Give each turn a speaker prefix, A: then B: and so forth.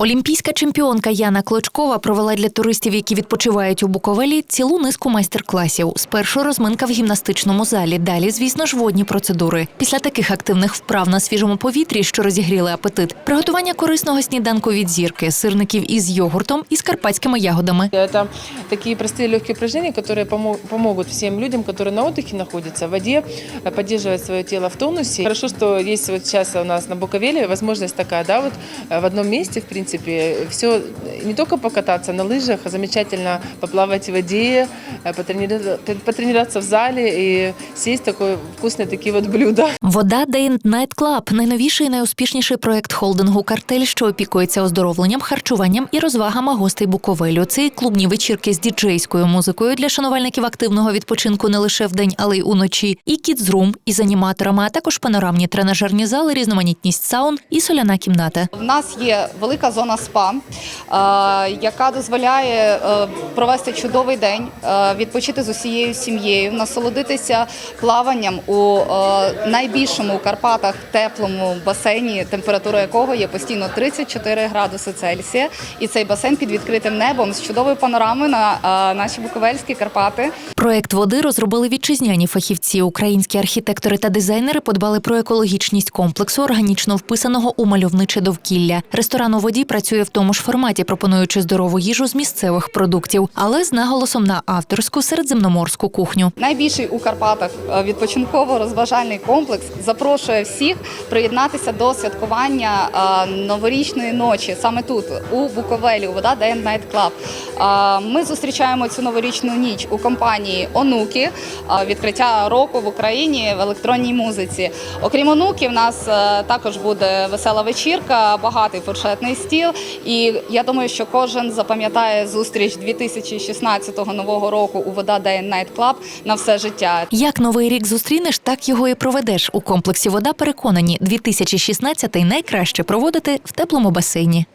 A: Олімпійська чемпіонка Яна Клочкова провела для туристів, які відпочивають у Буковелі, цілу низку майстер-класів. Спершу розминка в гімнастичному залі. Далі, звісно ж, водні процедури. Після таких активних вправ на свіжому повітрі, що розігріли апетит, приготування корисного сніданку від зірки, сирників із йогуртом і з карпатськими ягодами.
B: Это такие простые легкие упражнения, которые помо- помогут всем людям, которые на отдыхе находятся в воде, э, поддерживать свое тело в тонусе. Хорошо, что есть вот сейчас у нас на Буковеле возможность такая, да, вот э, в одном месте, в принципе, все не только покататься на лыжах, а замечательно поплавать в воде, э, потренироваться, потренироваться в зале и съесть такое вкусные такие вот блюда.
A: Вода Day and Night Club – найновіший і найуспішніший проект холдингу «Картель», що опікується оздоровленням, харчуванням і розвагами гостей Буковелю. Це і клубні вечірки з діджейською музикою для шанувальників активного відпочинку не лише вдень, але й уночі, і кідзрум із аніматорами, а також панорамні тренажерні зали, різноманітність саун і соляна кімната.
C: В нас є велика зона спа, е, яка дозволяє е, провести чудовий день, е, відпочити з усією сім'єю, насолодитися плаванням у найбільшому у Карпатах теплому басейні, температура якого є постійно 34 градуси Цельсія. І цей басейн під відкритим небом з чудовою панорамою на наші Буковельські Карпати.
A: Проект води розробили вітчизняні фахівці. Українські архітектори та дизайнери подбали про екологічність комплексу, органічно вписаного у мальовниче довкілля. Ресторан у воді працює в тому ж форматі, пропонуючи здорову їжу з місцевих продуктів, але з наголосом на авторську середземноморську кухню.
C: Найбільший у Карпатах е, відпочинково-розважальний комплекс запрошує всіх приєднатися до святкування е, новорічної ночі саме тут, у Буковелі, у Вода Day Night Club. Е, Ми зустрічаємо цю новорічну ніч у компанії Онуки, відкриття року в Україні в електронній музиці. Окрім онуки, в нас також буде весела вечірка, багатий фуршетний стіл. І я думаю, що кожен запам'ятає зустріч 2016 нового року у Вода Day Night Club на все життя.
A: Як новий рік зустрінеш, так його і проведеш. У комплексі вода переконані, 2016 найкраще проводити в теплому басейні.